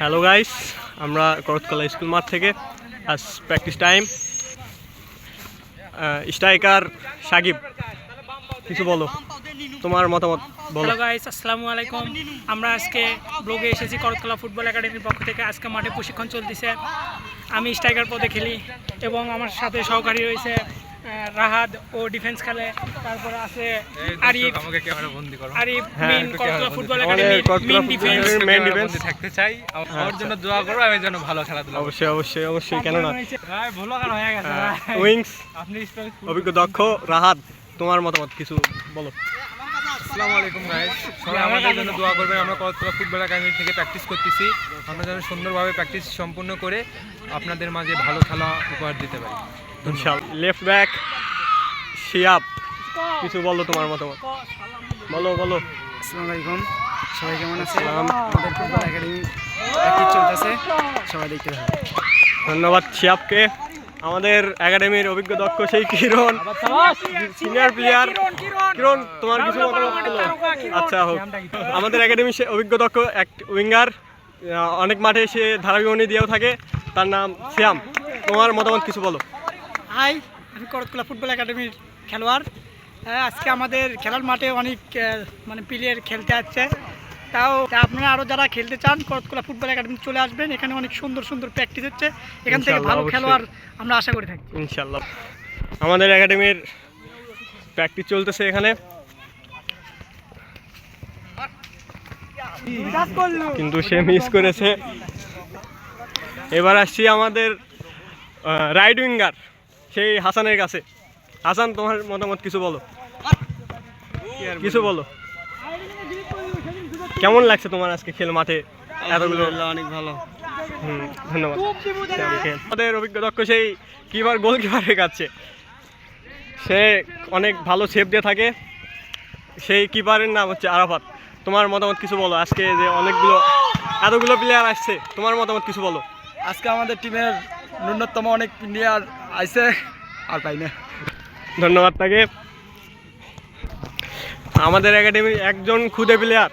Hello guys আমরা করতকলা school মাঠ থেকে আজ প্র্যাকটিস টাইম স্ট্রাইকার সাকিব, কিছু বলো? তোমার মতামত বলো। গাইস আসসালামু আলাইকুম। আমরা আজকে ব্লগে এসেছি করতলা ফুটবল একাডেমির পক্ষ থেকে। আজকে মাঠে প্রশিক্ষণ চলতেছে। আমি স্ট্রাইকার পদে খেলি এবং আমার সাথে সহকারী রয়েছে রাহাত ও ডিফেন্স খেলে। তারপরে আছে আরিফ। আমাকে ক্যামেরা বন্দি করো। আরিফ হ্যাঁ, মেন করতলা ফুটবল করতলা মেন ডিফেন্স defense। বন্দি থাকতে চাই। আমার জন্য দোয়া করো আমি যেন ভালো খেলাধুলা। অবশ্যই অবশ্যই অবশ্যই কেন না ভাই ভুল আর হয়ে গেছে ভাই। উইংস আপনি অভিজ্ঞ দক্ষ রাহাত তোমার মতামত কিছু বলো। আসসালামু আলাইকুম গাইস সবাই আমাদের জন্য দোয়া করবেন। আমরা কতগুলো ফুটবল একাডেমি থেকে প্র্যাকটিস করতেছি। আমরা যেন সুন্দরভাবে প্র্যাকটিস সম্পূর্ণ করে আপনাদের মাঝে ভালো খেলা উপহার দিতে পারি। লেফট ব্যাক শিয়াব কিছু বলো তোমার মতামত। বলো বলো। আসসালামু আলাইকুম। সবাই কেমন আছে আমাদের ফুটবল একাডেমি চলতেছে। সবাই দেখতে থাকুন। ধন্যবাদ শিয়াবকে। আমাদের একাডেমির অভিজ্ঞ দক্ষ সেই কিরণ। সিনিয়র প্লেয়ার কিরণ তোমার কিছু মতামত আচ্ছা হোক। আমাদের একাডেমির সে অভিজ্ঞ দক্ষ এক উইঙ্গার অনেক মাঠে সে ধারাবিবনী দিয়েও থাকে। তার নাম শ্যাম। তোমার মতামত কিছু বলো? হাই আমি করতলা ফুটবল একাডেমির খেলোয়াড়। হ্যাঁ, আজকে আমাদের খেলার মাঠে অনেক মানে প্লেয়ার খেলতে আসছে। তাও আপনারা আরও যারা খেলতে চান করতলা ফুটবল একাডেমি চলে আসবেন। এখানে অনেক সুন্দর সুন্দর প্র্যাকটিস হচ্ছে। এখান থেকে ভালো খেলোয়াড় আমরা আশা করে থাকি। ইনশাল্লাহ। আমাদের একাডেমির প্র্যাকটিস চলতেছে এখানে। কিন্তু সে মিস করেছে। এবার আসছি আমাদের রাইড উইঙ্গার সেই হাসানের কাছে। হাসান তোমার মতামত কিছু বলো? কিছু বলো? কেমন লাগছে তোমার আজকে খেল মাঠে? এতগুলো অনেক ভালো। হুম ধন্যবাদ। আমাদের অভিজ্ঞ দক্ষ সেই কিপার গোলকিপারের কাছে। সে অনেক ভালো সেভ দিয়ে থাকে। সেই কিপারের নাম হচ্ছে আরাফাত। তোমার মতামত কিছু বলো? আজকে যে অনেকগুলো এতগুলো প্লেয়ার আসছে তোমার মতামত কিছু বলো? আজকে আমাদের টিমের ন্যূনতম অনেক প্লেয়ার আইছে আর পাই না। ধন্যবাদ তাকে। আমাদের একাডেমির একজন খুদে প্লেয়ার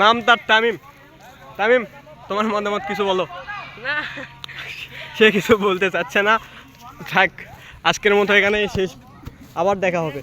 নাম তার তামিম। তামিম তোমার মতামত কিছু বলো। সে কিছু বলতে চাচ্ছে না। থাক আজকের মতো এখানে শেষ। আবার দেখা হবে।